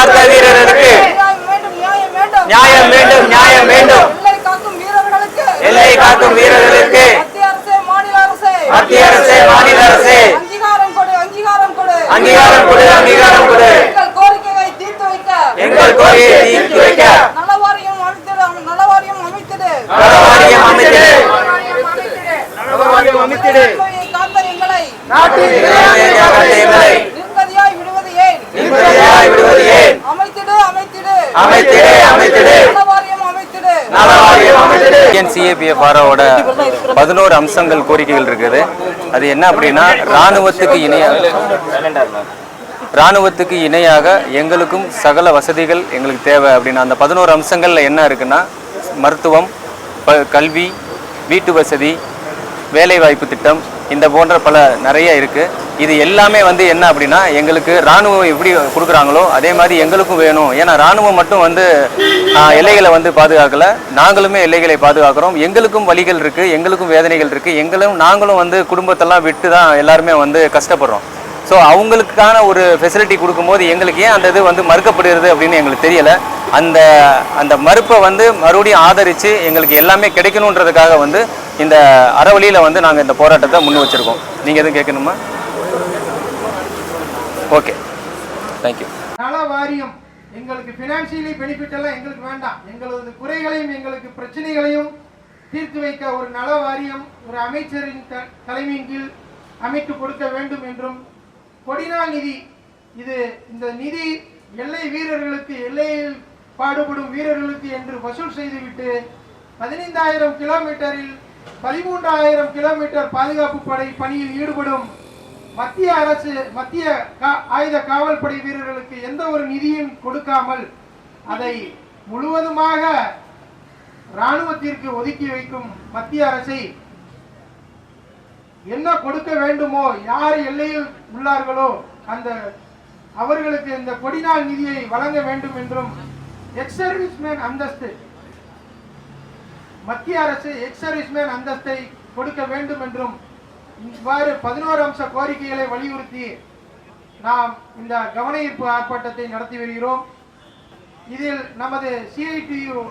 காத்த வீரர்களுக்கு நியாயம் வேண்டும் நியாயம் வேண்டும். எல்லை காக்கும் வீரர்களுக்கு மத்திய அரசே மாநில அரசே. அங்கீகாரம் கொடு அங்கீகாரம் கொடு. எங்கள் கோரிக்கையை தீர்த்து வைக்க. நலவாரியம் அமைத்திடு நலவாரியம் அமைத்திடு. நலவாரியம் அமைத்திடு. நலவாரியம் அமைத்திடு. காத்த எங்களை. அமைத்திடு அமைத்திடு. அமைத்திடு அமைத்திடு. டிஎன்சிஏபிஎஃப் ஆரோட பதினோரு அம்சங்கள் கோரிக்கைகள் இருக்குது. அது என்ன அப்படின்னா இராணுவத்துக்கு இணையாக இராணுவத்துக்கு இணையாக எங்களுக்கும் சகல வசதிகள் எங்களுக்கு தேவை அப்படின்னு அந்த பதினோரு அம்சங்களில் என்ன இருக்குன்னா மருத்துவம் கல்வி வீட்டு வசதி வேலைவாய்ப்பு திட்டம் இந்த போன்ற பல நிறைய இருக்குது இது எல்லாமே வந்து என்ன அப்படின்னா எங்களுக்கு இராணுவம் எப்படி கொடுக்குறாங்களோ அதே மாதிரி எங்களுக்கும் வேணும். ஏன்னா இராணுவம் மட்டும் வந்து எல்லைகளை வந்து பாதுகாக்கல. நாங்களுமே எல்லைகளை பாதுகாக்கிறோம். எங்களுக்கும் வழிகள் இருக்குது எங்களுக்கும் வேதனைகள் இருக்குது எங்களும் நாங்களும் வந்து குடும்பத்தெல்லாம் விட்டு தான் எல்லாருமே வந்து கஷ்டப்படுறோம். ஸோ அவங்களுக்கான ஒரு ஃபெசிலிட்டி கொடுக்கும்போது எங்களுக்கு ஏன் அந்த இது வந்து மறுக்கப்படுகிறது அப்படின்னு எங்களுக்கு தெரியலை. அந்த அந்த மறுப்பை வந்து மறுபடியும் ஆதரித்து எங்களுக்கு எல்லாமே கிடைக்கணுன்றதுக்காக வந்து இந்த அறவழியில் வந்து நாங்கள் இந்த போராட்டத்தை முன் வச்சுருக்கோம். நீங்கள் எதுவும் கேட்கணுமா? ஓகே தேங்க்யூ நல வாரியம் எங்களுக்கு ஃபினான்ஷியலி பெனிஃபிட் எல்லாம் எங்களுக்கு வேண்டாம். எங்களது குறைகளையும் எங்களுக்கு பிரச்சனைகளையும் தீர்த்து வைக்க ஒரு நல வாரியம் ஒரு அமைச்சரின் த- தலைமையின் கீழ் அமைத்து கொடுக்க வேண்டும் என்றும் கொடிநாள் நிதி இது இந்த நிதி எல்லை வீரர்களுக்கு எல்லையில் பாடுபடும் வீரர்களுக்கு என்று வசூல் செய்துவிட்டு பதினைந்தாயிரம் கிலோமீட்டரில் பதிமூன்றாயிரம் கிலோமீட்டர் பாதுகாப்பு படை பணியில் ஈடுபடும் மத்திய அரசு மத்திய ஆயுத காவல்படை வீரர்களுக்கு எந்த ஒரு நிதியும் கொடுக்காமல் அதை முழுவதுமாக இராணுவத்திற்கு ஒதுக்கி வைக்கும் மத்திய அரசை என்ன கொடுக்க வேண்டுமோ யார் எல்லையில் உள்ளார்களோ அந்த அவர்களுக்கு இந்த கொடிநாள் நிதியை வழங்க வேண்டும் என்றும் எக்ஸ் சர்வீஸ்மேன் அந்தஸ்து மத்திய அரசு எக்ஸ் சர்வீஸ்மேன் அந்தஸ்தை கொடுக்க வேண்டும் என்றும் இவ்வாறு பதினோரு அம்ச கோரிக்கைகளை வலியுறுத்தி நாம் இந்த கவனயீர்ப்பு ஆர்ப்பாட்டத்தை நடத்தி வருகிறோம். இதில் நமது சிஐடியு